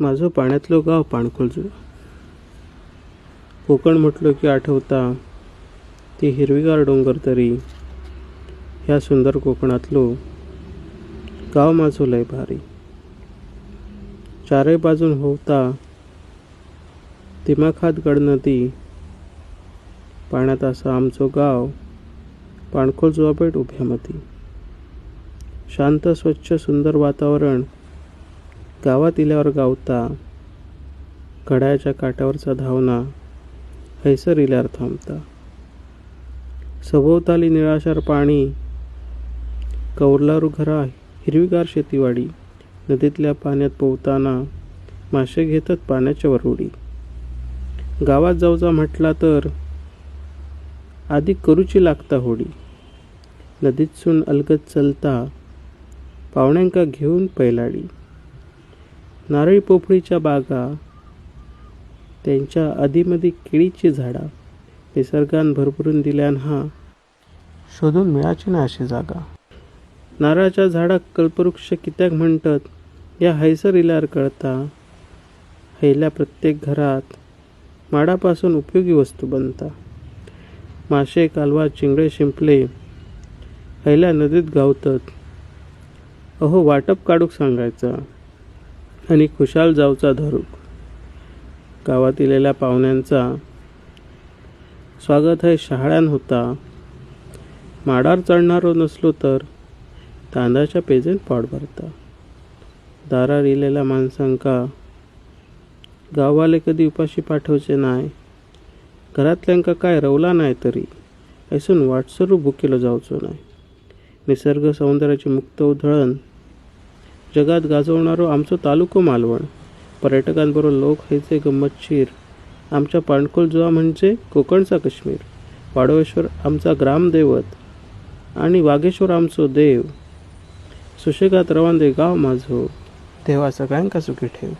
माझं पाण्यातलं गाव पाणखोलजू कोकण म्हटलं की आठवता ती हिरवीगार डोंगर तरी ह्या सुंदर कोकणातलो गाव माझं लय भारी. चारही बाजून होता दिमाखात गड नदी पाण्यात असा आमचं गाव पाणखोल जुवापेठ उभ्यामती शांत स्वच्छ सुंदर वातावरण गावात इल्यावर गावता घड्याच्या काठावरचा धावना हैसर इल्यावर थांबता. सभोवताली निळाशार पाणी कौरलारू घरा हिरवीगार शेतीवाडी नदीतल्या पाण्यात पोहताना मासे घेतात पाण्याच्या वरुडी गावात जाऊचा म्हटला तर आधी करूची लागता होडी. नदीतसून अलगत चलता पाहुण्यांका घेऊन पैलाडी. नारळी पोफळीच्या बागा त्यांच्या आधीमध्ये केळीची झाडं निसर्गान भरभरून दिल्यान हा शोधून मिळाची ना अशी जागा. नारळाच्या झाडाक कल्पवृक्ष कित्याक म्हणतात? या हैसर इल्यार कळता हैल्या प्रत्येक घरात माडापासून उपयोगी वस्तू बनता. मासे कालवा चिंगडे शिंपले हैल्या नदीत गावतात. अहो वाटप काढूक सांगायचा. आणि खुशाल जावचा धरूक. गावात इलेल्या पाहुण्यांचा स्वागत हे शहाळ्यान होता. माडार चढणारो नसलो तर तांदळाच्या पेजेन पाड भरता. दारार इलेल्या माणसांका गाववाले कधी उपाशी पाठवचे नाय. घरातल्यांका काय रवला नाही तरी ऐसून वाटसरू भुकेलो जावचो नाही निसर्ग सौंदर्याची मुक्त उधळण जगात गाजवणारो आमचो तालुको मालवण. पर्यटकांबरोबर लोक हैचे गंमतशीर आमच्या पाणकोल जुवा म्हणजे कोकणचा काश्मीर. वाडवेश्वर आमचा ग्रामदैवत आणि वागेश्वर आमचो देव. सुशेगात रवांदे गाव माझो. देवा सगळ्यांका सुखी ठेव.